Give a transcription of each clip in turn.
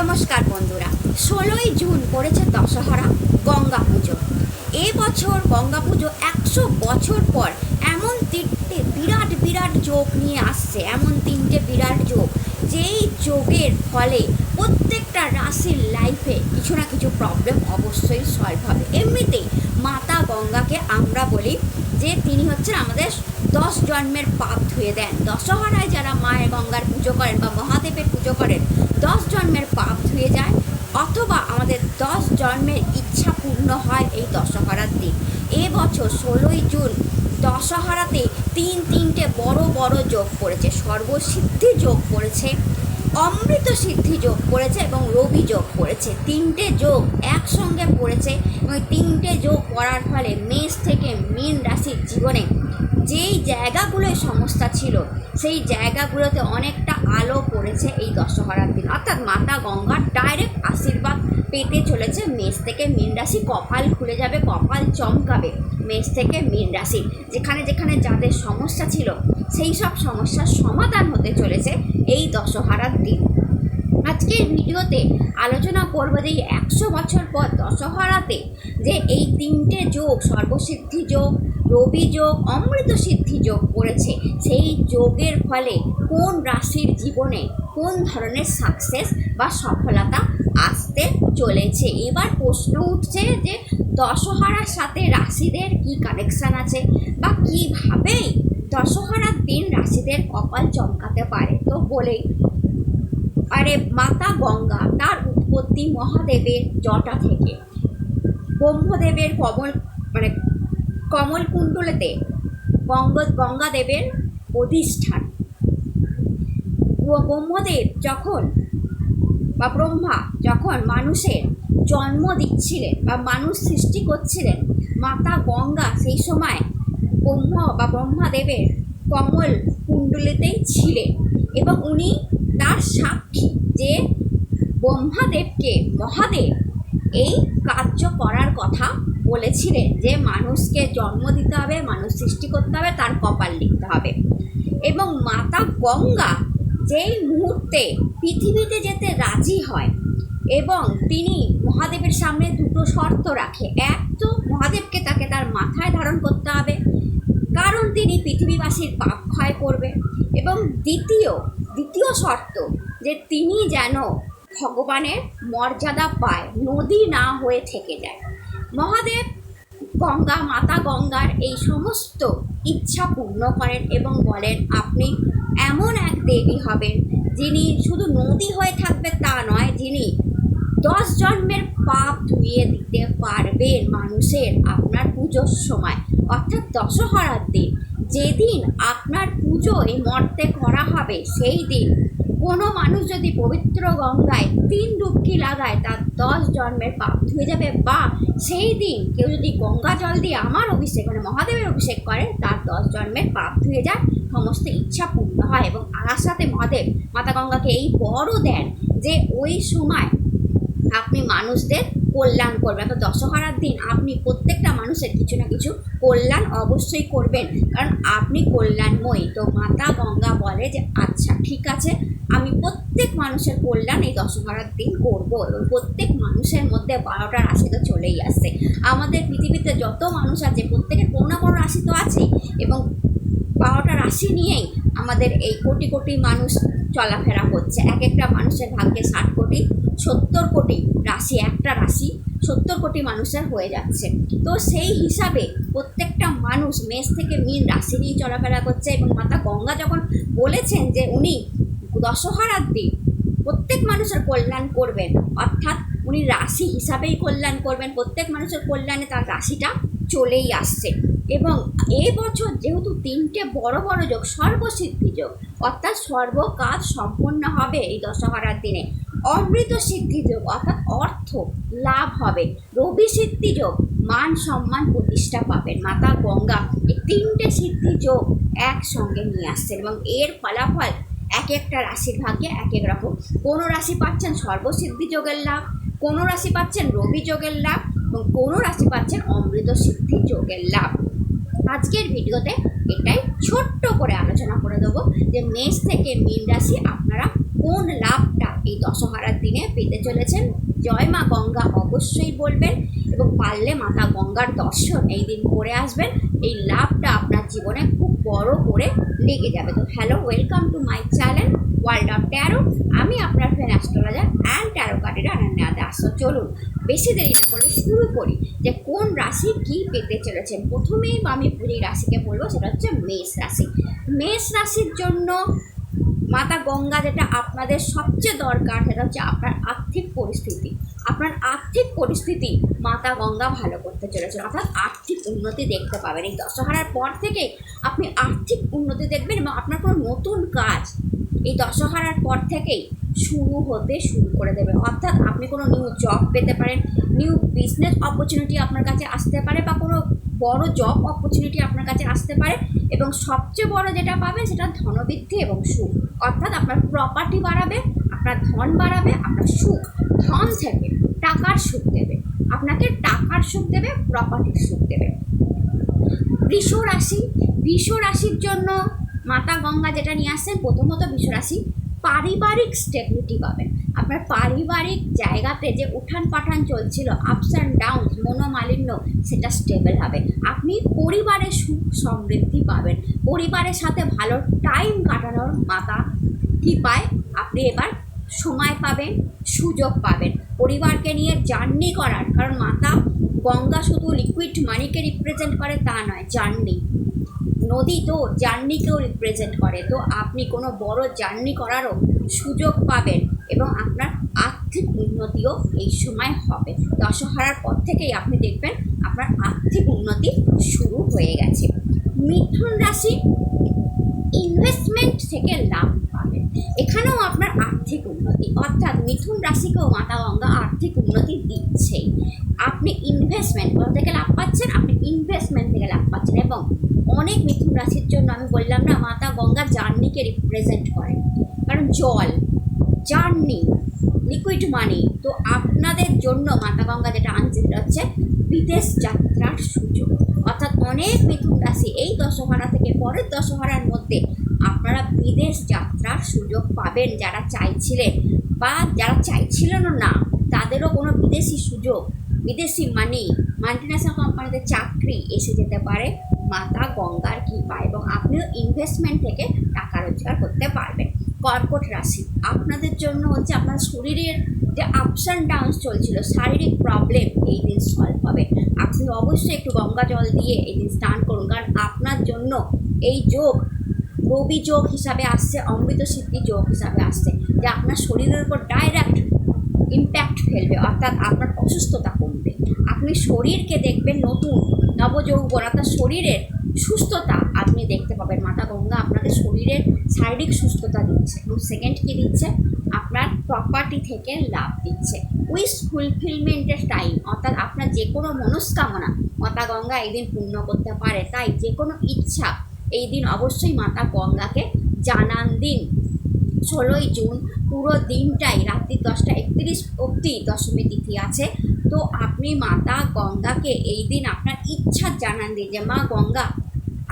নমস্কার বন্ধুরা, ষোলোই জুন পড়েছে দশহরা, গঙ্গা পুজো। এবছর গঙ্গা পুজো একশো বছর পর এমন তিনটে বিরাট বিরাট যোগ নিয়ে আসছে, এমন তিনটে বিরাট যোগ। যেই যোগের ফলে প্রত্যেকটা রাশির লাইফে কিছু না কিছু প্রবলেম অবশ্যই সলভ হবে। এমনিতেই মাতা গঙ্গাকে আমরা বলি যে তিনি হচ্ছেন আমাদের দশ জন্মের পাপ ধুয়ে দেন। দশহরায় যারা মায়ের গঙ্গার পুজো করেন বা মহাদেবের পুজো করেন, দশ জন্মের পাপ ধুয়ে যায় অথবা আমাদের দশ জন্মের ইচ্ছা পূর্ণ হয় এই দশহরার দিন। এবছর ষোলোই জুন দশহরাতে তিন তিনটে বড় বড় যোগ পড়েছে, সর্বসিদ্ধি যোগ পড়েছে অমৃত সিদ্ধি যোগ পড়েছে এবং রবি যোগ পড়েছে। তিনটে যোগ একসঙ্গে পড়েছে এবং তিনটে যোগ পড়ার ফলে মেষ থেকে মীন রাশির জীবনে যেই জায়গাগুলোয় সমস্যা ছিল, সেই জায়গাগুলোতে অনেকটা আলো পড়েছে এই দশহরার দিন। অর্থাৎ মাতা গঙ্গার ডাইরেক্ট আশীর্বাদ পেতে চলেছে মেষ থেকে মীন রাশি। কপাল খুলে যাবে, কপাল চমকাবে মেষ থেকে মীন রাশি। যেখানে যেখানে যাদের সমস্যা ছিল, সেই সব সমস্যার সমাধান হতে চলেছে এই দশহারার দিন। আজকের ভিডিওতে আলোচনা করব যে একশো বছর পর দশহরাতে যে এই তিনটে যোগ, সর্বসিদ্ধি যোগ, রবি যোগ, অমৃত সিদ্ধি যোগ করেছে, সেই যোগের ফলে কোন রাশির জীবনে কোন ধরনের সাকসেস বা সফলতা আসতে চলেছে? এবার প্রশ্ন উঠছে যে দশহরার সাথে রাশিদের কি কানেকশান আছে বা কীভাবেই দশহরার দিন রাশিদের কপাল চমকাতে পারে? তো বলেই আরে মাতা গঙ্গা, তার উৎপত্তি মহাদেবের জটা থেকে। ব্রহ্মদেবের কমল মানে কমল কুণ্ডলেতে গঙ্গ, গঙ্গাদেবের অধিষ্ঠান। ব্রহ্মদেব যখন বা ব্রহ্মা যখন মানুষের জন্ম দিচ্ছিলেন বা মানুষ সৃষ্টি করছিলেন, মাতা গঙ্গা সেই সময় ব্রহ্ম বা ব্রহ্মাদেবের কমল কুণ্ডলিতেই ছিলেন এবং উনি তার সাক্ষী যে ব্রহ্মাদেবকে মহাদেব এই কার্য করার কথা বলেছিলেন যে মানুষকে জন্ম দিতে হবে, মানুষ সৃষ্টি করতে হবে, তার কপাল লিখতে হবে। এবং মাতা গঙ্গা যেই মুহূর্তে পৃথিবীতে যেতে রাজি হয় এবং তিনি মহাদেবের সামনে দুটো শর্ত রাখে। এক তো মহাদেবকে তাকে তার মাথায় ধারণ করতে হবে, কারণ তিনি পৃথিবীবাসীর পাপ ক্ষয় করবে। এবং দ্বিতীয় দ্বিতীয় শর্ত যে তিনি যেন ভগবানের মর্যাদা পায়, নদী না হয়ে থেকে যায়। মহাদেব, গঙ্গা, মাতা গঙ্গার এই সমস্ত ইচ্ছা পূর্ণ করেন এবং বলেন, আপনি এমন এক দেবী হবেন যিনি শুধু নদী হয়ে থাকবে তা নয়, যিনি দশ জন্মের পাপ ধুয়ে দিতে পারবেন মানুষের আপনার পুজোর সময়। অর্থাৎ দশহরার দিন। যেদিন আপনার পুজো এই মর্তে করা হবে, সেই দিন। কোনো মানুষ যদি পবিত্র গঙ্গায় তিন ডুবকি লাগায়, তার দশ জন্মের পাপ ধুয়ে যাবে বা সেই দিন কেউ যদি গঙ্গা জল দিয়ে আমার অভিষেক মানে মহাদেবের অভিষেক করে, তার দশ জন্মের পাপ ধুয়ে যায়, সমস্ত ইচ্ছা পূর্ণ হয় এবং তার সাথে মহাদেব মাতা গঙ্গাকে এই বড় দেন যে ওই সময় আপনি মানুষদের কল্যাণ করবেন। তো দশহরার দিন আপনি প্রত্যেকটা মানুষের কিছু না কিছু কল্যাণ অবশ্যই করবেন। কারণ আপনি কল্যাণময়ী। তো মাতা গঙ্গা বলে যে আচ্ছা ঠিক আছে, আমি প্রত্যেক মানুষের কল্যাণ এই দশহরার দিন করব। এবং প্রত্যেক মানুষের মধ্যে বারোটা রাশি তো চলেই আসছে। আমাদের পৃথিবীতে যত মানুষ আছে, প্রত্যেকের কোনো না কোনো রাশি তো আছেই। এবং বারোটা রাশি নিয়েই আমাদের এই কোটি কোটি মানুষ চলাফেরা করছে। এক একটা মানুষের ভাগ্যে ষাট কোটি, সত্তর কোটি রাশি, একটা রাশি সত্তর কোটি মানুষের হয়ে যাচ্ছে। তো সেই হিসাবে প্রত্যেকটা মানুষ মেষ থেকে মীন রাশি নিয়ে চলাফেরা করছে এবং মাতা গঙ্গা যখন বলেছেন যে উনি দশহরার দিন প্রত্যেক মানুষের কল্যাণ করবেন, অর্থাৎ উনি রাশি হিসাবেই কল্যাণ করবেন, প্রত্যেক মানুষের কল্যাণে তার রাশিটা চলেই আসছে। এবং এই বছর যেহেতু তিনটে বড় বড় যোগ, সর্বসিদ্ধি যোগ, অর্থাৎ সর্ব কাজ সম্পন্ন হবে এই দশহরার দিনে। অমৃত সিদ্ধি যোগ, অর্থাৎ অর্থ লাভ হবে। রবি সিদ্ধি যোগ, মান সম্মান প্রতিষ্ঠা পাবেন। মাতা গঙ্গা, এই তিনটে সিদ্ধি যোগ একসঙ্গে নিয়ে আসছেন এবং এর ফলাফল এক একটা রাশির ভাগ্যে এক এক রকম। কোনো রাশি পাচ্ছেন সর্বসিদ্ধি যোগের লাভ, কোনো রাশি পাচ্ছেন রবি যোগের লাভ এবং কোনো রাশি পাচ্ছেন অমৃত সিদ্ধি যোগের লাভ। আজকের ভিডিওতে এটাই ছোট্ট করে আলোচনা করে দেবো যে মেষ থেকে মীন রাশি আপনারা কোন লাভটা এই দশহারার দিনে পেতে চলেছেন? জয় মা গঙ্গা অবশ্যই বলবেন এবং পারলে মাতা গঙ্গার দর্শন এই দিন করে আসবেন। এই লাভটা জীবনে খুব বড় করে লেগে যাবে। তো hello welcome to my channel World of Tarot আমি আপনার ফ্রেন্ড অ্যাস্ট্রোলজার অ্যান্ড ট্যারো কার্ডের আনান্যা দাস তো চলুন, বেশি দেরি না করে শুরু করি যে কোন রাশি কি পেতে চলেছেন প্রথমেই আমি যে রাশিকে বলব সেটা হচ্ছে মেষ রাশি। মেষ রাশির জন্য মাতা গঙ্গা যেটা আপনাদের সবচেয়ে দরকার, সেটা হচ্ছে আপনার আর্থিক পরিস্থিতি। আপনার আর্থিক পরিস্থিতি মাতা গঙ্গা ভালো করতে চলেছে। অর্থাৎ আর্থিক উন্নতি দেখতে পাবেন। এই দশহারার পর থেকে আপনি আর্থিক উন্নতি দেখবেন এবং আপনার কোনো নতুন কাজ এই দশহারার পর থেকেই শুরু হতে শুরু করে দেবে। অর্থাৎ আপনি কোনো নিউ জব পেতে পারেন নিউ বিজনেস অপরচুনিটি আপনার কাছে আসতে পারে বা কোনো বড় জব অপরচুনিটি আপনার কাছে আসতে পারে এবং সবচেয়ে বড় যেটা পাবেন সেটা ধনবৃদ্ধি এবং সুখ। অর্থাৎ আপনার প্রপার্টি বাড়াবে, আপনার ধন বাড়াবে, আপনার সুখ ধন থেকে টাকার সুখ দেবে। আপনাকে টাকার সুখ দেবে প্রপার্টির সুখ দেবে। বৃষ রাশি, বৃষ রাশির জন্য মাতা গঙ্গা যেটা নিয়ে আসছেন, প্রথমত বৃষ রাশি পারিবারিক স্টেবিলিটি পাবেন। আপনার পারিবারিক জায়গাতে যে উঠান পাঠান চলছিল আপস অ্যান্ড ডাউন মনোমালিন্য, সেটা স্টেবল হবে। আপনি পরিবারের সুখ সমৃদ্ধি পাবেন। পরিবারের সাথে ভালো টাইম কাটানোর মাতা কি পায়? আপনি এবার সময় পাবেন, সুযোগ পাবেন। পরিবারকে নিয়ে জার্নি করার, কারণ মাতা গঙ্গা শুধু লিকুইড মানিকে রিপ্রেজেন্ট করে তা নয় জার্নি নদী তো জার্নিকেও রিপ্রেজেন্ট করে। তো আপনি কোনো বড় জার্নি করারও সুযোগ পাবেন এবং আপনার আর্থিক উন্নতিও এই সময় হবে। দশহারার পর থেকেই আপনি দেখবেন আপনার আর্থিক উন্নতি শুরু হয়ে গেছে। মিথুন রাশি ইনভেস্টমেন্ট থেকে লাভ পাবেন। এখানেও আপনার আর্থিক উন্নতি, অর্থাৎ মিথুন রাশিকেও মাতা গঙ্গা আর্থিক উন্নতি দিচ্ছেই। আপনি ইনভেস্টমেন্ট কোথা থেকে লাভ পাচ্ছেন, আপনি ইনভেস্টমেন্ট থেকে লাভ পাচ্ছেন এবং অনেক মিথুন রাশির জন্য আমি বললাম না, মাতা গঙ্গা জার্নিকে রিপ্রেজেন্ট করে। কারণ জল জার্নি লিকুইড মানি তো আপনাদের জন্য মাতা গঙ্গা যেটা আনছে সেটা হচ্ছে বিদেশ যাত্রার সুযোগ। অর্থাৎ অনেক মিথুন রাশি এই দশহারা থেকে পরের দশহারার মধ্যে আপনারা বিদেশ যাত্রার সুযোগ পাবেন যারা চাইছিলেন বা যারা চাইছিলেন না, তাদেরও কোনো বিদেশি সুযোগ, বিদেশি মানি মাল্টিন্যাশনাল কোম্পানিতে চাকরি এসে যেতে পারে, মাতা গঙ্গার কৃপা এবং আপনিও ইনভেস্টমেন্ট থেকে টাকা রোজগার করতে পারবেন। কর্কট রাশি, আপনাদের জন্য হচ্ছে আপনার শরীরের যে আপস অ্যান্ড ডাউনস চলছিল, শারীরিক প্রবলেম এই দিন সলভ হবে। আপনি অবশ্যই একটু গঙ্গা জল দিয়ে এই দিন স্নান করুন, কারণ আপনার জন্য এই যোগ রবি যোগ হিসাবে আসছে, অমৃত সিদ্ধি যোগ হিসাবে আসছে, যে আপনার শরীরের উপর ডাইরেক্ট ইম্প্যাক্ট ফেলবে, অর্থাৎ আপনার অসুস্থতা কমবে। আপনি শরীরকে দেখবেন নতুন নবযৌবন অর্থাৎ শরীরের সুস্থতা আপনি দেখতে পাবেন। মাতা গঙ্গা আপনাকে শরীরের শারীরিক সুস্থতা দিচ্ছে, এবং সেকেন্ড কী দিচ্ছে? আপনার প্রপার্টি থেকে লাভ দিচ্ছে। উইস ফুলফিলমেন্টের টাইম অর্থাৎ আপনার যে কোনো মনস্কামনা মাতা গঙ্গা এই দিন পূর্ণ করতে পারে। তাই যে কোনো ইচ্ছা এই দিন অবশ্যই মাতা গঙ্গাকে জানান দিন। ষোলোই জুন পুরো দিনটাই রাত্রি দশটা একত্রিশ অবধি দশমী তিথি আছে। তো আপনি মাতা গঙ্গাকে এই দিন আপনার ইচ্ছা জানান দিন যে, মা গঙ্গা,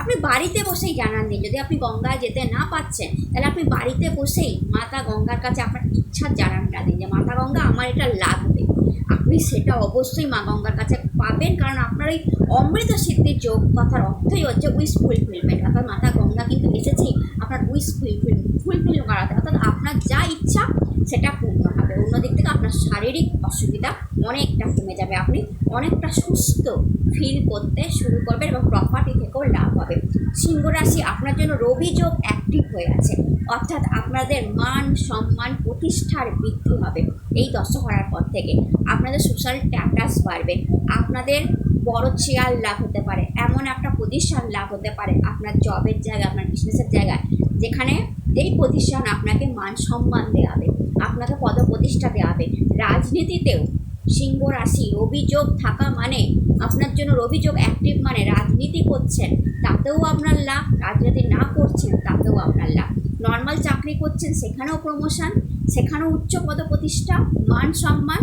আপনি বাড়িতে বসেই জানান দিন। যদি আপনি গঙ্গায় যেতে না পাচ্ছেন, তাহলে আপনি বাড়িতে বসেই মাতা গঙ্গার কাছে আপনার ইচ্ছার জানানটা দিন যে, মাতা গঙ্গা, আমার এটা লাগবে। আপনি সেটা অবশ্যই মা গঙ্গার কাছে পাবেন, কারণ আপনার এই অমৃত সিদ্ধির যোগ কথার অর্থই হচ্ছে উইস ফুলফিলমেন্ট অর্থাৎ মাতা গঙ্গা কিন্তু এসেছি আপনার উইস ফুলফিল ফুলফিল করাতে অর্থাৎ আপনার যা ইচ্ছা সেটা পূর্ণ হবে। অন্যদিক থেকে আপনার শারীরিক অসুবিধা অনেকটা কমে যাবে। আপনি অনেকটা সুস্থ ফিল করতে শুরু করবেন এবং প্রপার্টি থেকেও লাভ হবে। সিংহ রাশি আপনার জন্য রবি যোগ অ্যাক্টিভ হয়ে আছে। অর্থাৎ আপনাদের মান, সম্মান, প্রতিষ্ঠার বৃদ্ধি হবে এই দশহরার পর থেকে। আপনাদের সোশ্যাল স্ট্যাটাস বাড়বে। আপনাদের বড় চেয়ার লাভ হতে পারে, এমন একটা পজিশন লাভ হতে পারে আপনার জবের জায়গায়, আপনার বিজনেসের জায়গায়, যেখানে যেই প্রতিষ্ঠান আপনাকে মান সম্মান দেওয়াবে, আপনাকে পদপ্রতিষ্ঠা দেওয়াবে। রাজনীতিতেও সিংহ রাশি, অভিযোগ থাকা মানে আপনার জন্য অভিযোগ অ্যাক্টিভ মানে রাজনীতি করছেন, তাতেও আপনার লাভ, রাজনীতি না করছেন, তাতেও আপনার লাভ। নর্মাল চাকরি করছেন, সেখানেও প্রমোশন সেখানেও উচ্চ পদপ্রতিষ্ঠা, মান সম্মান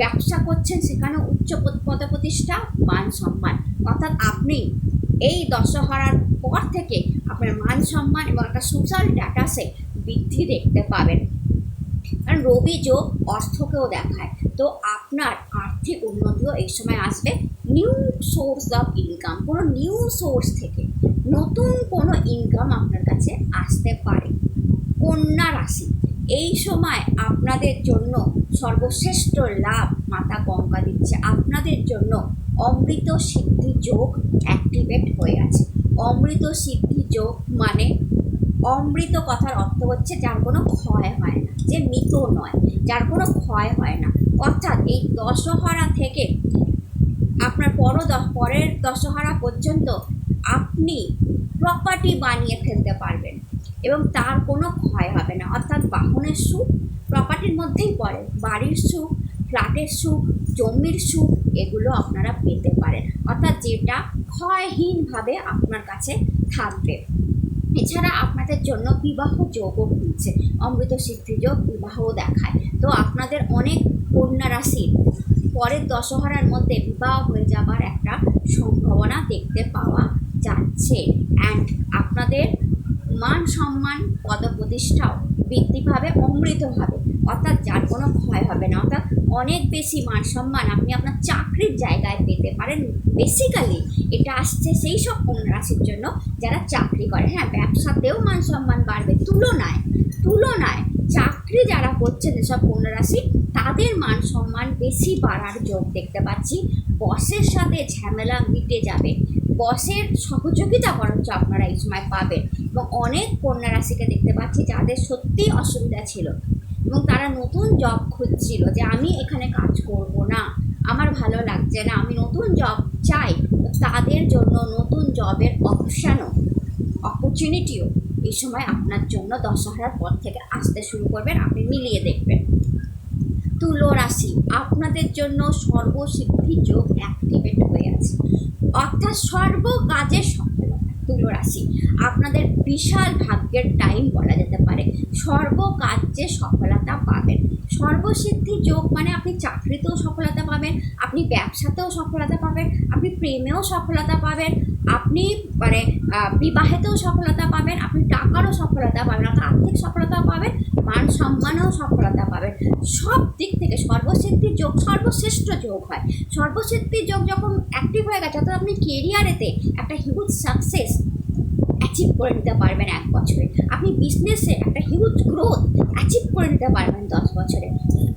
ব্যবসা করছেন, সেখানে উচ্চ পদ- পদপ্রতিষ্ঠা, মান সম্মান। অর্থাৎ আপনি এই দশহরার পর থেকে আপনার মান সম্মান এবং একটা সোশ্যাল স্ট্যাটাসে বৃদ্ধি দেখতে পাবেন। কারণ রবি যোগ অর্থকেও দেখায়। তো আপনার আর্থিক উন্নতিও এই সময় আসবে। নিউ সোর্স অফ ইনকাম কোনো নিউ সোর্স থেকে নতুন কোনো ইনকাম আপনার কাছে আসতে পারে। কন্যা রাশি এই সময় আপনাদের জন্য সর্বশ্রেষ্ঠ লাভ মাতা গঙ্গা দিচ্ছে। আপনাদের জন্য অমৃত সিদ্ধি যোগ অ্যাক্টিভেট হয়ে আছে। অমৃত সিদ্ধি যোগ মানে অমৃত কথার অর্থ হচ্ছে যার কোনো ক্ষয় হয় না, যে মৃত নয়, যার কোনো ক্ষয় হয় না। অর্থাৎ এই দশহরা থেকে আপনার পর পরের দশহরা পর্যন্ত আপনি প্রপার্টি বানিয়ে ফেলতে পারবেন। এবং তার কোনো ক্ষয় হবে না। অর্থাৎ বাহনের সুখ প্রপার্টির মধ্যেই পড়ে। বাড়ির সুখ ফ্ল্যাটের সুখ, জমির সুখ, এগুলো আপনারা পেতে পারেন। অর্থাৎ যেটা ক্ষয়হীনভাবে আপনার কাছে থাকবে। এছাড়া আপনাদের জন্য বিবাহ যোগও খুলছে অমৃত সিদ্ধি যোগ বিবাহও দেখায়। তো আপনাদের অনেক কন্যা পরের দশহরার মধ্যে বিবাহ হয়ে যাবার একটা সম্ভাবনা দেখতে পাওয়া যাচ্ছে। অ্যান্ড আপনাদের মান সম্মান পদপ্রতিষ্ঠাও বৃদ্ধি পাবে অমৃতভাবে। অর্থাৎ যার কোনো ভয় হবে না। অর্থাৎ অনেক বেশি মান সম্মান আপনি আপনার চাকরির জায়গায় পেতে পারেন। বেসিক্যালি এটা আসছে সেই সব রাশির জন্য যারা চাকরি করে। হ্যাঁ ব্যবসাতেও মান সম্মান বাড়বে। তুলনায় তুলনায় চাকরি যারা করছেন কন্যা রাশি, তাদের মান সম্মান বেশি বাড়ার যোগ দেখতে পাচ্ছি। বসের সাথে ঝামেলা মিটে যাবে। বসের সহযোগিতা বরঞ্চ আপনারা এই সময় পাবেন। এবং অনেক কন্যা রাশিকে দেখতে পাচ্ছি যাদের সত্যিই অসুবিধা ছিল এবং তারা নতুন জব খুঁজছিল যে আমি এখানে কাজ করব না। আমার ভালো লাগছে না। আমি নতুন জব চাই। তাদের জন্য নতুন জবের অপশানও অপরচুনিটিও এই সময় আপনার জন্য দশহরার পর থেকে আসতে শুরু করবেন। আপনি মিলিয়ে দেখবেন। তুলো রাশি, আপনাদের জন্য সর্বসিদ্ধি যোগ অ্যাক্টিভেট হয়ে আছে। অর্থাৎ সর্ব কাজের সফলতা তুলো রাশি। আপনাদের বিশাল ভাগ্যের টাইম বলা যেতে পারে। সর্ব কাজে সফলতা পাবেন। সর্বসিদ্ধি যোগ মানে আপনি চাকরিতেও সফলতা পাবেন, আপনি ব্যবসাতেও সফলতা পাবেন, আপনি প্রেমেও সফলতা পাবেন, আপনি মানে বিবাহেতেও সফলতা পাবেন, আপনি টাকারও সফলতা পাবেন অর্থাৎ আর্থিক সফলতা পাবেন, মান সম্মানেও সফলতা পাবেন। সব দিক থেকে সর্বসিদ্ধির যোগ, সর্বশ্রেষ্ঠ যোগ হয়। সর্বসিদ্ধির যোগ যখন অ্যাক্টিভ হয়ে গেছে, অর্থাৎ আপনি কেরিয়ারেতে একটা হিউজ সাকসেস অ্যাচিভ করে নিতে পারবেন এক বছরে। আপনি বিজনেসে একটা হিউজ গ্রোথ অ্যাচিভ করে নিতে পারবেন দশ বছরে।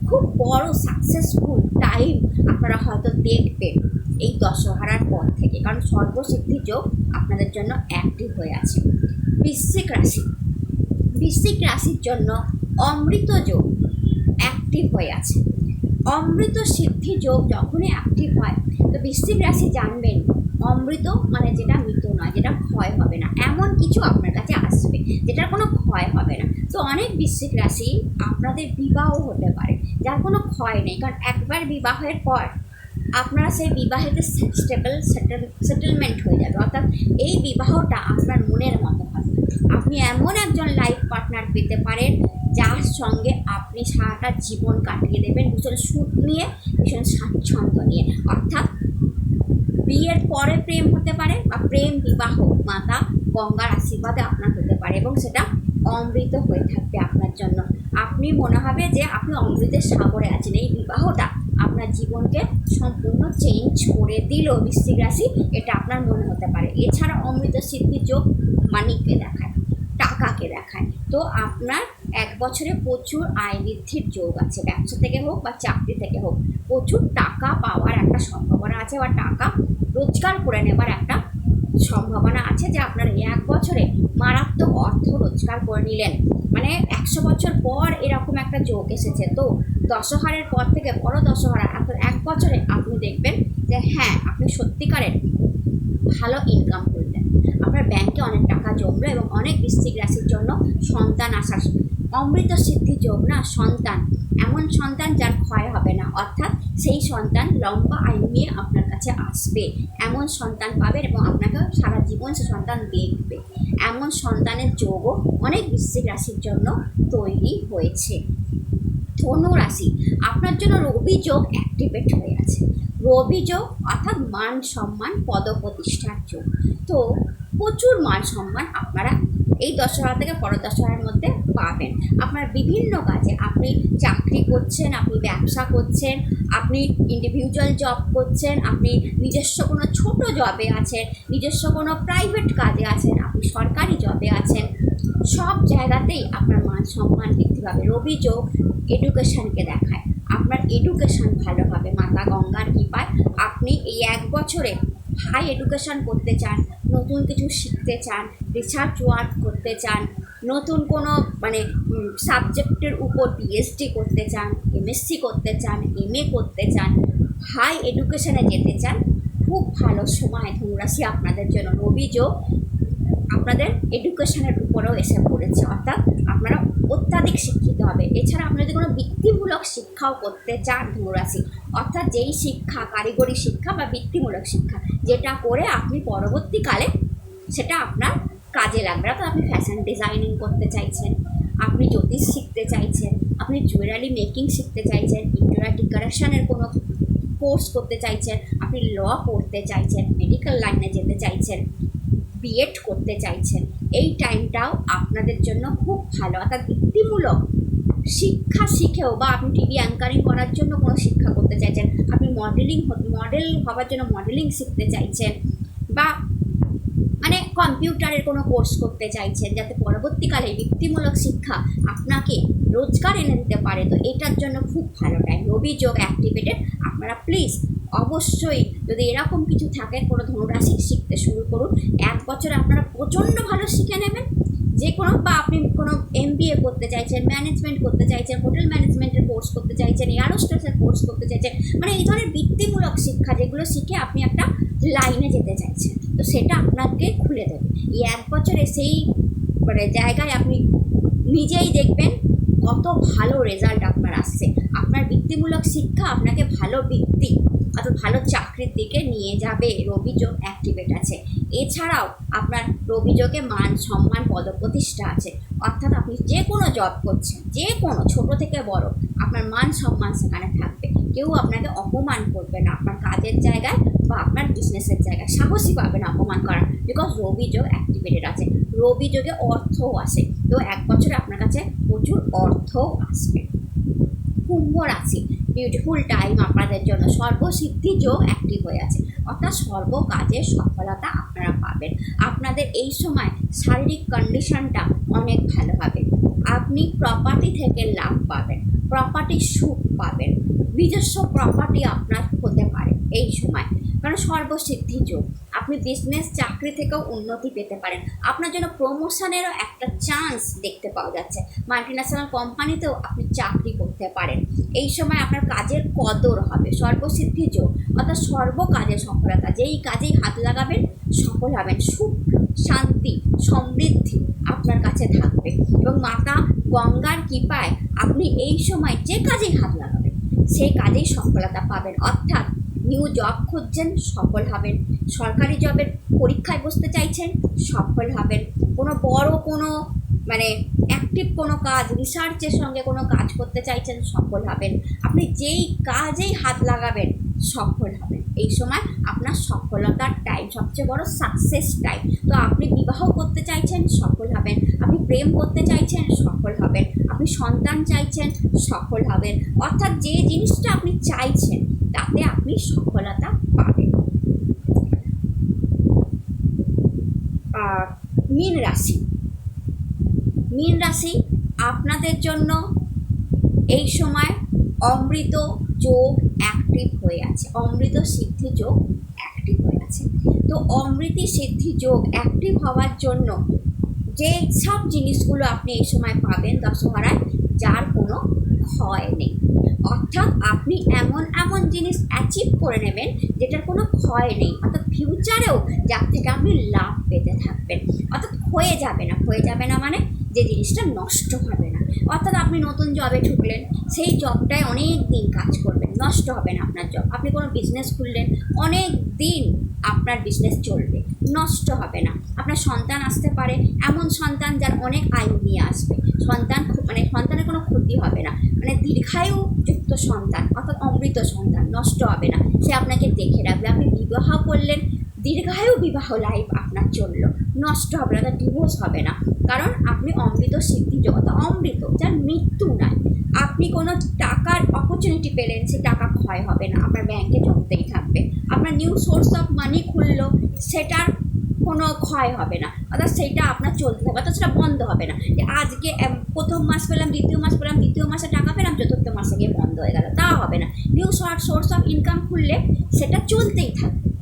খুব বড় সাকসেসফুল টাইম আপনারা হয়তো দেখবেন এই দশহারার পর থেকে। কারণ সর্বসিদ্ধি যোগ আপনাদের জন্য অ্যাক্টিভ হয়ে আছে। বৃশ্চিক রাশি। বৃশ্চিক রাশির জন্য অমৃত যোগ অ্যাক্টিভ হয়ে আছে। অমৃত সিদ্ধি যোগ যখনই অ্যাক্টিভ হয়, তো বৃশ্চিক রাশি জানবেন অমৃত মানে যেটা মৃত নয়, যেটা ক্ষয় হবে না। এমন কিছু আপনার কাছে আসবে, যেটার কোনো ক্ষয় হবে না। তো অনেক বৃশ্চিক রাশি আপনাদের বিবাহ হতে পারে, যার কোনো ক্ষয় নেই। কারণ একবার বিবাহের পর আপনারা সেই বিবাহেতে স্টেবল সেটেল সেটেলমেন্ট হয়ে যাবে। অর্থাৎ এই বিবাহটা আপনার মনের মতো হবে। আপনি এমন একজন লাইফ পার্টনার পেতে পারেন, যার সঙ্গে আপনি সারাটা জীবন কাটিয়ে দেবেন, ভীষণ সুখ নিয়ে, ভীষণ স্বাচ্ছন্দ্য নিয়ে। অর্থাৎ বিয়ের পরে প্রেম হতে পারে বা প্রেম বিবাহ, মাতা গঙ্গার আশীর্বাদে আপনার হতে পারে এবং সেটা অমৃত হয়ে থাকবে আপনার জন্য। আপনি মনে হবে যে আপনি অমৃতের সাগরে আছেন। এই বিবাহটা আপনার জীবনকে সম্পূর্ণ চেঞ্জ করে দিল বৃশ্চিক রাশি। এটা আপনার মনে হতে পারে। এছাড়া অমৃত সিদ্ধি যোগ মানিককে দেখায়, টাকাকে দেখায়। তো আপনার এক বছরে প্রচুর আয় বৃদ্ধির যোগ আছে, ব্যবসা থেকে হোক বা চাকরি থেকে হোক। প্রচুর টাকা পাওয়ার একটা সম্ভাবনা আছে বা টাকা রোজগার করে নেবার একটা সম্ভাবনা আছে যে আপনার এক বছরে মারাত্মক অর্থ রোজগার করে নিলেন। মানে একশো বছর পর এরকম একটা যোগ এসেছে। তো দশহারের পর থেকে বড় দশহারা অর্থাৎ এক বছরে আপনি দেখবেন যে হ্যাঁ আপনি সত্যিকারের ভালো ইনকাম করলেন। আপনার ব্যাংকে অনেক টাকা জমলো এবং অনেক বৃশ্চিক রাশির জন্য সন্তান আসার অমৃত সিদ্ধি যোগ না সন্তান। এমন সন্তান যার ক্ষয় হবে না। অর্থাৎ সেই সন্তান লম্বা আয়ু নিয়ে আপনার কাছে আসবে। এমন সন্তান পাবেন এবং আপনাকে সারা জীবন সে সন্তান দেখবে। এমন সন্তানের যোগও অনেক বৃশ্চিক রাশির জন্য তৈরি হয়েছে। ধনু রাশি, আপনার জন্য রবি যোগ অ্যাক্টিভেট হয়ে আছে। রবি যোগ অর্থাৎ মান সম্মান, পদপ্রতিষ্ঠার যোগ। তো প্রচুর মান সম্মান আপনারা এই দশহরা থেকে পরের দশহরার মধ্যে পাবেন। আপনার বিভিন্ন কাজে আপনি চাকরি করছেন, আপনি ব্যবসা করছেন, আপনি ইন্ডিভিজুয়াল জব করছেন, আপনি নিজস্ব কোনো ছোট জবে আছেন, নিজস্ব কোনো প্রাইভেট কাজে আছেন, আপনি সরকারি জবে আছেন, সব জায়গাতেই আপনার মান সম্মান বৃদ্ধি পাবে। রবি যোগ এডুকেশনকে দেখায়। আপনার এডুকেশন ভালো হবে, মাতা গঙ্গার কৃপায়। আপনি এই এক বছরে হাই এডুকেশন করতে চান নতুন কিছু শিখতে চান রিসার্চ ওয়ার্ক করতে চান, নতুন কোনো মানে সাবজেক্টের উপর পিএইচডি করতে চান এমএসসি করতে চান এমএ করতে চান হাই এডুকেশনে যেতে চান, খুব ভালো সময় ধনুরাশি আপনাদের জন্য। রবি যোগ আপনাদের এডুকেশনের উপরেও এসে পড়েছে, অর্থাৎ আপনারা অত্যাধিক শিক্ষিত হবে। এছাড়া আপনি যদি কোনো বৃত্তিমূলক শিক্ষাও করতে চান ধনুরাশি অর্থাৎ যেই শিক্ষা, কারিগরি শিক্ষা বা বৃত্তিমূলক শিক্ষা যেটা করে আপনি পরবর্তীকালে সেটা আপনার কাজে লাগবে। অর্থাৎ আপনি ফ্যাশন ডিজাইনিং করতে চাইছেন, আপনি জ্যোতিষ শিখতে চাইছেন, আপনি জুয়েলারি মেকিং শিখতে চাইছেন ইন্টেরিয়ার ডেকোরেশনের কোনো কোর্স করতে চাইছেন, আপনি ল পড়তে চাইছেন মেডিকেল লাইনে যেতে চাইছেন বিএড করতে চাইছেন, এই টাইমটাও আপনাদের জন্য খুব ভালো। অর্থাৎ বৃত্তিমূলক শিক্ষা শিখেও বা আপনি টিভি অ্যাঙ্কারিং করার জন্য কোনো শিক্ষা করতে চাইছেন, আপনি মডেলিং মডেল হওয়ার জন্য মডেলিং শিখতে চাইছেন বা মানে কম্পিউটারের কোনো কোর্স করতে চাইছেন যাতে পরবর্তীকালে বৃত্তিমূলক শিক্ষা আপনাকে রোজগার এনে দিতে পারে, তো এটার জন্য খুব ভালো। টাইম রবি যোগ অ্যাক্টিভেটেড আপনারা প্লিজ অবশ্যই যদি এরকম কিছু থাকে, কোনো ধনুরাশি শিখতে শুরু করুন। এক বছরে আপনারা প্রচণ্ড ভালো শিখে নেবেন। যে কোনো বা আপনি কোনো এম করতে চাইছেন ম্যানেজমেন্ট করতে চাইছেন হোটেল ম্যানেজমেন্টের কোর্স করতে চাইছেন এয়ারোস্টেসের কোর্স করতে চাইছেন মানে এই ধরনের বৃত্তিমূলক শিক্ষা যেগুলো শিখে আপনি একটা লাইনে যেতে চাইছেন। তো সেটা আপনাকে খুলে দেবে। এই এক বছরে সেই মানে জায়গায় আপনি নিজেই দেখবেন কত ভালো রেজাল্ট আপনার আসছে। আপনার বৃত্তিমূলক শিক্ষা আপনাকে ভালো বৃত্তি অর্থাৎ ভালো চাকরির দিকে নিয়ে যাবে রবিযোগ অ্যাক্টিভেট আছে। এছাড়াও আপনার রবিযোগে মান সম্মান পদপ্রতিষ্ঠা আছে। অর্থাৎ আপনি যে কোনো জব করছেন, যে কোনো, ছোট থেকে বড়, আপনার মান সম্মান সেখানে থাকবে। কেউ আপনাকে অপমান করবে না আপনার কাজের জায়গায় বা আপনার বিজনেসের জায়গায়। সাহসী পাবে না অপমান করার বিকজ রবি যোগ অ্যাক্টিভেটেড আছে। রবি যোগে অর্থও আসে। তো এক বছরে আপনার কাছে প্রচুর অর্থও আসবে। কুম্ভ রাশি। বিউটিফুল টাইম আপনাদের জন্য সর্বসিদ্ধি যোগ অ্যাক্টিভ হয়ে আছে। অর্থাৎ সর্ব কাজের সফলতা আপনারা পাবেন। আপনাদের এই সময় শারীরিক কন্ডিশনটা অনেক ভালো হবে। আপনি প্রপার্টি থেকে লাভ পাবেন প্রপার্টি সুখ পাবেন। নিজস্ব প্রপার্টি আপনার হতে পারে এই সময়। কারণ সর্বসিদ্ধি যোগ আপনি বিজনেস চাকরি থেকেও উন্নতি পেতে পারেন। আপনার জন্য প্রমোশনেরও একটা চান্স দেখতে পাওয়া যাচ্ছে। মাল্টিন্যাশনাল কোম্পানিতেও আপনি চাকরি করতে পারেন। এই সময় আপনার কাজের কদর হবে, সর্বসিদ্ধি যোগ, অর্থাৎ সর্ব কাজে সফলতা, যেই কাজেই হাত লাগাবেন, সফল হবেন। সুখ, শান্তি, সমৃদ্ধি আপনার কাছে থাকবে এবং মাতা গঙ্গার কৃপায় আপনি এই সময় যে কাজেই হাত লাগাবেন, সেই কাজেই সফলতা পাবেন। অর্থাৎ নিউ জব খুঁজছেন, সফল হবেন। সরকারি জবের পরীক্ষায় বসতে চাইছেন, সফল হবেন। কোনো বড় কোনো মানে অ্যাক্টিভ কোনো কাজ রিসার্চের সঙ্গে কোনো কাজ করতে চাইছেন, সফল হবেন। আপনি যেই কাজেই হাত লাগাবেন, সফল হবেন। এই সময় আপনার সফলতার টাইম সবচেয়ে বড় সাকসেস টাইম তো আপনি বিবাহ করতে চাইছেন, সফল হবেন। আপনি প্রেম করতে চাইছেন, সফল হবেন। আপনি সন্তান চাইছেন, সফল হবেন। অর্থাৎ যে জিনিসটা আপনি চাইছেন, তাতে আপনি সফলতা পাবেন। মীন রাশি। মীন রাশি, আপনাদের জন্য এই সময় অমৃত যোগ অ্যাক্টিভ হয়ে আছে। অমৃত সিদ্ধি যোগ অ্যাক্টিভ হয়ে আছে। তো অমৃতি সিদ্ধি যোগ অ্যাক্টিভ হওয়ার জন্য যে সব জিনিসগুলো আপনি এই সময় পাবেন দশহরায়, যার কোনো ক্ষয় নেই। অর্থাৎ আপনি এমন এমন জিনিস অ্যাচিভ করে নেবেন যেটার কোনো ক্ষয় নেই। অর্থাৎ ফিউচারেও যার থেকে আপনি লাভ পেতে থাকবেন। অর্থাৎ হয়ে যাবে না। হয়ে যাবে না মানে যে জিনিসটা নষ্ট হবে না। অর্থাৎ আপনি নতুন জবে ঢুকলেন, সেই জবটায় অনেক দিন কাজ করবেন, নষ্ট হবে না আপনার জব আপনি কোনো বিজনেস খুললেন, অনেক দিন আপনার বিজনেস চলবে, নষ্ট হবে না। আপনার সন্তান আসতে পারে, এমন সন্তান যার অনেক আয়ু নিয়ে আসবে। সন্তান মানে সন্তানের কোনো ক্ষতি হবে না। মানে দীর্ঘায়ু যুক্ত সন্তান, অর্থাৎ অমৃত সন্তান, নষ্ট হবে না। সে আপনাকে দেখে রাখবে। আপনি বিবাহ করলেন দীর্ঘায়ু বিবাহ লাইফ আপনার চলল। নষ্ট হবে না, তার ডিভোর্স হবে না। কারণ আপনি অমৃত সিদ্ধি জগত, অমৃত, যার মৃত্যু নাই। আপনি কোনো টাকার অপরচুনিটি পেলেন, সে টাকা ক্ষয় হবে না, আপনার ব্যাংকে জমতেই থাকবে। আপনার নিউ সোর্স অফ মানি খুললো, সেটার কোনো ক্ষয় হবে না। অর্থাৎ সেটা আপনার চলতে থাকবে, অর্থাৎ সেটা বন্ধ হবে না। যে আজকে প্রথম মাস পেলাম, দ্বিতীয় মাস পেলাম, দ্বিতীয় মাসে টাকা পেলাম, চতুর্থ মাসে গিয়ে বন্ধ হয়ে গেল। তা হবে না। নিউ সোর্স অফ ইনকাম খুললে, সেটা চলতেই থাকবে।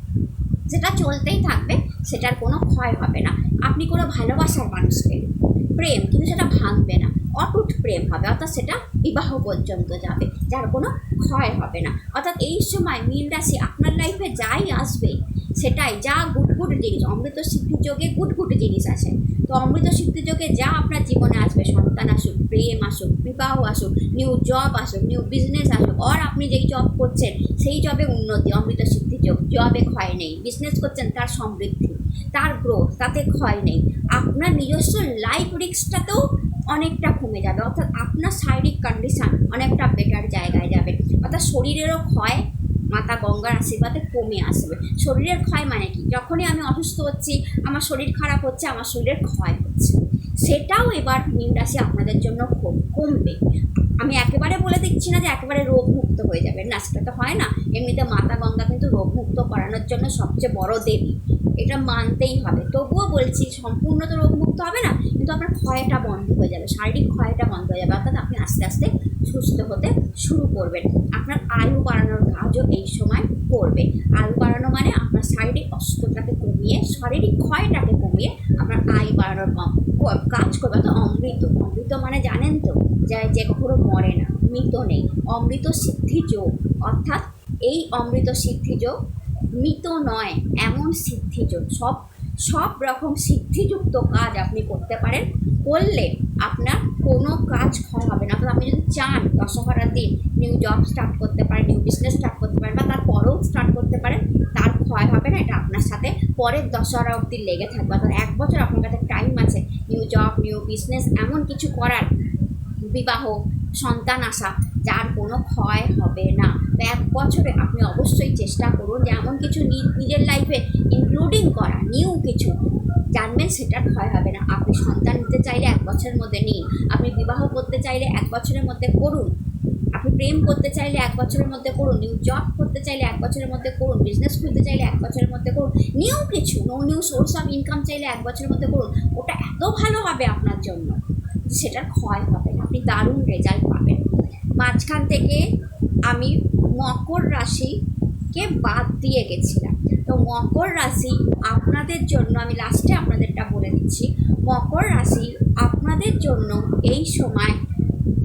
সেটা চলতেই থাকবে, সেটার কোনো ক্ষয় হবে না। আপনি কোনো ভালোবাসার মানুষ পেলেন প্রেম, কিন্তু সেটা ভাঙবে না। অটুট প্রেম হবে, অর্থাৎ সেটা বিবাহ পর্যন্ত যাবে, যার কোনো ক্ষয় হবে না। অর্থাৎ এই সময় মীন রাশি আপনার লাইফে যাই আসবে, সেটাই যা গুড গুড জিনিস, অমৃত সিদ্ধি যোগে গুড গুড জিনিস আছে। তো অমৃত সিদ্ধি যোগে যা আপনার জীবনে আসবে, সন্তান আসুক, প্রেম আসুক, বিবাহ আসুক নিউ জব আসুক নিউ বিজনেস আসুক আর আপনি যেই জব করছেন, সেই জবে উন্নতি, অমৃত সিদ্ধি যোগ জবে ক্ষয় নেই বিজনেস করছেন, তার সমৃদ্ধি, তার গ্রোথ তাতে ক্ষয় নেই, আপনার নিজস্ব লাইফ রিস্কটাতেও অনেকটা কমে যাবে, অর্থাৎ আপনার শারীরিক কন্ডিশন অনেকটা বেটার জায়গায় যাবে, অর্থাৎ শরীরেরও ক্ষয় মাতা গঙ্গার আশীর্বাদে কমে আসবে। শরীরের ক্ষয় মানে কি? যখনই আমি অসুস্থ হচ্ছি, আমার শরীর খারাপ হচ্ছে, আমার শরীরের ক্ষয় হচ্ছে। সেটাও এবার মীন রাশি আপনাদের জন্য কম- কমবে। আমি একেবারে বলে দিচ্ছি না যে একেবারে রোগমুক্ত হয়ে যাবে না, সেটা তো হয় না। এমনিতে মাতা গঙ্গা কিন্তু রোগমুক্ত করানোর জন্য সবচেয়ে বড় দেবী। এটা মানতেই হবে। তবুও বলছি সম্পূর্ণ তো রোগমুক্ত হবে না, কিন্তু আপনার ক্ষয়টা বন্ধ হয়ে যাবে, শারীরিক ক্ষয়টা বন্ধ হয়ে যাবে, অর্থাৎ আপনি আস্তে আস্তে সুস্থ হতে শুরু করবেন। আপনার আয়ু বাড়ানোর কাজও এই সময় করবে। আয়ু বাড়ানো মানে আপনার শারীরিক অসুস্থতাকে কমিয়ে, শারীরিক ক্ষয়টাকে কমিয়ে আপনার আয়ু বাড়ানোর কাজ করবে, অর্থাৎ অমৃত। অমৃত মানে জানেন তো, যে যে কখনো মরে না, মৃত নেই। অমৃত সিদ্ধি যোগ অর্থাৎ এই অমৃত সিদ্ধি যোগ মৃত নয়, এমন সিদ্ধি যোগ সব সব রকম সিদ্ধিযুক্ত কাজ আপনি করতে পারেন, করলে আপনার কোনো কাজ ক্ষয় হবে না। আপনি যদি চান দশহরার দিন নিউ জব স্টার্ট করতে পারেন নিউ বিজনেস স্টার্ট করতে পারেন বা তার পরেও স্টার্ট করতে পারেন, তার ক্ষয় হবে না, এটা আপনার সাথে পরের দশহরা অবধি লেগে থাকবে। অর্থাৎ এক বছর আপনার কাছে টাইম আছে নিউ জব নিউ বিজনেস এমন কিছু করার, বিবাহ, সন্তান আসা যার কোনো ক্ষয় হবে না। তো এক বছরে আপনি অবশ্যই চেষ্টা করুন যে এমন কিছু নিজের লাইফে ইনক্লুডিং করা নিউ কিছু। জানবেন সেটার ক্ষয় হবে না। আপনি সন্তান নিতে চাইলে এক বছরের মধ্যে নিন। আপনি বিবাহ করতে চাইলে এক বছরের মধ্যে করুন। আপনি প্রেম করতে চাইলে এক বছরের মধ্যে করুন। নিউ জব করতে চাইলে এক বছরের মধ্যে করুন। বিজনেস খুলতে চাইলে এক বছরের মধ্যে করুন। নিউ কিছু no new source of income চাইলে এক বছরের মধ্যে করুন। ওটা এত ভালো হবে আপনার জন্য সেটার ক্ষয় হবে না। আপনি দারুণ রেজাল্ট পাবেন। মাঝখান থেকে আমি মকর রাশিকে বাদ দিয়ে গেছিলাম। তো মকর রাশি আপনাদের জন্য, আমি লাস্টে আপনাদেরটা বলে দিচ্ছি, মকর রাশি আপনাদের জন্য এই সময়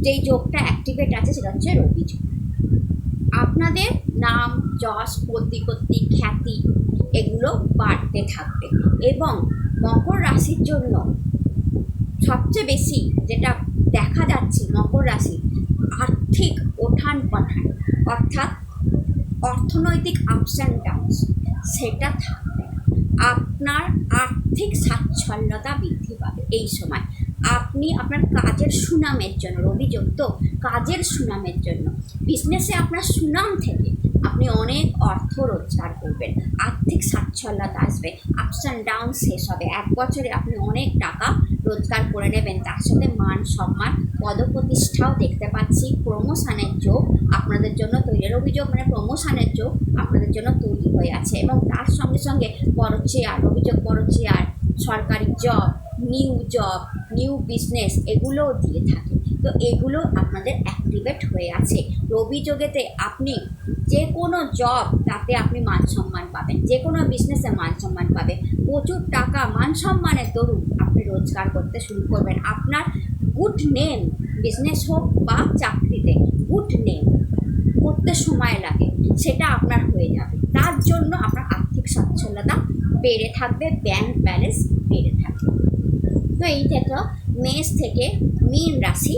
যেই যোগটা অ্যাক্টিভেট আছে সেটা হচ্ছে রবি যোগ। আপনাদের নাম, যশ প্রতিপত্তি খ্যাতি এগুলো বাড়তে থাকবে এবং মকর রাশির জন্য সবচেয়ে বেশি যেটা দেখা যাচ্ছে মকর রাশি আর্থিক ওঠান পাঠান, অর্থাৎ অর্থনৈতিক আপস অ্যান্ড ডাউনস সেটা থাকবে আপনার আর্থিক স্বাচ্ছল্যতা বৃদ্ধি পাবে এই সময়। আপনি আপনার কাজের সুনামের জন্য, অভিযোগ তো, কাজের সুনামের জন্য। বিজনেসে আপনার সুনাম থেকে আপনি অনেক অর্থ রোজগার করবেন, আর্থিক স্বাচ্ছল্যতা আসবে আপস অ্যান্ড ডাউন শেষ হবে। এক বছরে আপনি অনেক টাকা রোজগার করে নেবেন। তার সাথে মান সম্মান, পদপ্রতিষ্ঠাও দেখতে পাচ্ছি। প্রমোশনের যোগ আপনাদের জন্য তৈরির অভিযোগ মানে প্রমোশনের যোগ আপনাদের জন্য তৈরি হয়ে আছে। এবং তার সঙ্গে সঙ্গে বড় চেয়ার অভিযোগ বড় চেয়ার সরকারি job new job new business এগুলোও দিয়ে থাকে। তো এগুলো আপনাদের অ্যাক্টিভেট হয়ে আছে। রবি যোগেতে আপনি যে কোনো জব তাতে আপনি মান সম্মান পাবেন। যে কোনো বিজনেসে মান সম্মান পাবেন। প্রচুর টাকা মান সম্মানের দরুন রোজগার করতে শুরু করবেন। আপনার গুড নেম বিজনেস হোক বা চাকরিতে গুড নেম করতে সময় লাগে, সেটা আপনার হয়ে যাবে। তার জন্য আপনার আর্থিক সচ্ছলতা বেড়ে থাকবে ব্যাংক ব্যালেন্স বেড়ে থাকবে। তো এই থেকে মেষ থেকে মীন রাশি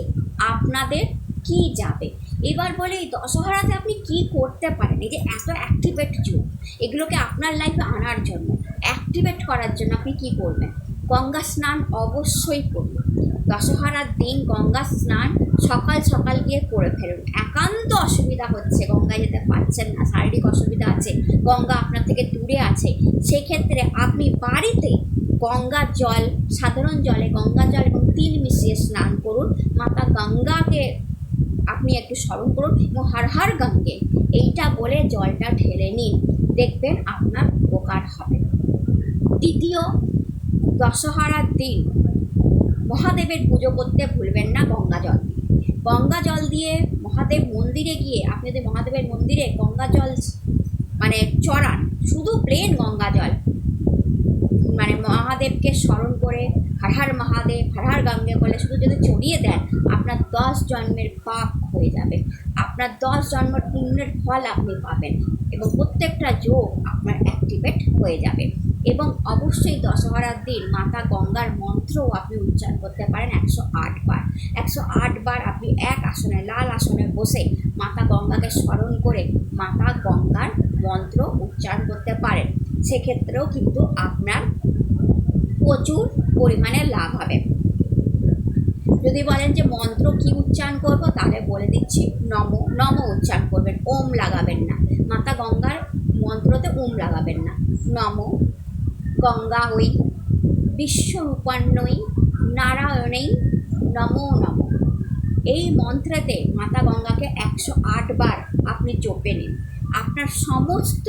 আপনাদের কি যাবে? এবার বলে, এই দশহরাতে আপনি কি করতে পারেন? এই যে এত অ্যাক্টিভেট যুগ, এগুলোকে আপনার লাইফে আনার জন্য অ্যাক্টিভেট করার জন্য আপনি কি করবেন? গঙ্গা স্নান অবশ্যই করুন। দশহরার দিন গঙ্গা স্নান সকাল সকাল গিয়ে করে ফেলুন। একান্ত অসুবিধা হচ্ছে গঙ্গায় যেতে পারছেন না। শারীরিক অসুবিধা আছে, গঙ্গা আপনার থেকে দূরে আছে। সেক্ষেত্রে আপনি বাড়িতে গঙ্গা জল, সাধারণ জলে গঙ্গা জল এবং তিল মিশিয়ে স্নান করুন। মাতা গঙ্গাকে আপনি একটু স্মরণ করুন এবং হার হার গঙ্গে এইটা বলে জলটা ঢেলে নিন। দেখবেন আপনার উপকার হবে। দ্বিতীয় দশহারার দিন। মহাদেবের পুজো করতে ভুলবেন না গঙ্গা জল গঙ্গা জল দিয়ে মহাদেব মন্দিরে গিয়ে, আপনি যদি মহাদেবের মন্দিরে গঙ্গা জল মানে চড়ান, শুধু প্লেন গঙ্গা জল মানে মহাদেবকে স্মরণ করে, হর হর মহাদেব, হর হর গঙ্গে বলে শুধু যদি চড়িয়ে দেন, আপনার দশ জন্মের পাপ হয়ে যাবে। আপনার দশ জন্মের পুণ্যের ফল আপনি পাবেন এবং প্রত্যেকটা যোগ আপনার অ্যাক্টিভেট হয়ে যাবে। এবং অবশ্যই দশহরার দিন মাতা গঙ্গার মন্ত্রও আপনি উচ্চারণ করতে পারেন একশো আট বার। একশো আট বার আপনি এক আসনে, লাল আসনে বসে মাতা গঙ্গাকে স্মরণ করে মাতা গঙ্গার মন্ত্র উচ্চারণ করতে পারেন। সেক্ষেত্রেও কিন্তু আপনার প্রচুর পরিমাণে লাভ হবে। যদি বলেন যে মন্ত্র কি উচ্চারণ করব, তাহলে বলে দিচ্ছি, নম নম উচ্চারণ করবেন, ওম লাগাবেন না। মাতা গঙ্গার মন্ত্রতে ওম লাগাবেন না। নম গঙ্গা হই বিশ্বরূপান্নই নারায়ণেই নমো নম। এই মন্ত্রাতে মাতা গঙ্গাকে একশো বার আপনি জপে নিন আপনার সমস্ত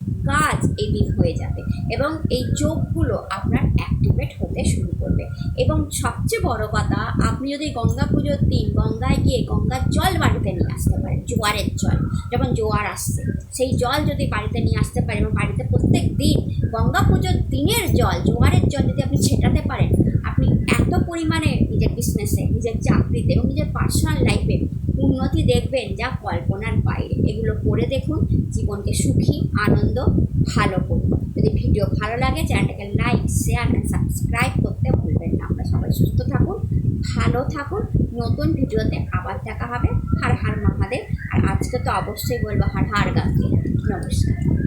কাজ এদিন হয়ে যাবে এবং এই যোগগুলো আপনার অ্যাক্টিভেট হতে শুরু করবে। এবং সবচেয়ে বড় কথা, আপনি যদি গঙ্গা পুজোর দিন গঙ্গায় গিয়ে গঙ্গার জল বাড়িতে নিয়ে আসতে পারেন, জোয়ারের জল যখন জোয়ার আসছে। সেই জল যদি বাড়িতে নিয়ে আসতে পারেন এবং বাড়িতে প্রত্যেক দিন গঙ্গা পুজোর দিনের জল, জোয়ারের জল যদি আপনি ছেটাতে পারেন, আপনি এত পরিমাণে নিজের বিজনেসে নিজের চাকরিতে এবং নিজের পার্সোনাল লাইফে উন্নতি দেখবেন যা কল্পনার বাইরে। এগুলো করে দেখুন, জীবনকে সুখী, আনন্দ ভালো করি যদি ভিডিও ভালো লাগে, চ্যানেলটাকে লাইক শেয়ার অ্যান্ড সাবস্ক্রাইব করতে ভুলবেন না। আমরা সবাই সুস্থ থাকুন, ভালো থাকুন। নতুন ভিডিওতে আবার দেখা হবে। হার হার মহাদেব। আর আজকে তো অবশ্যই বলব হার হার গান্ধী নমস্কার।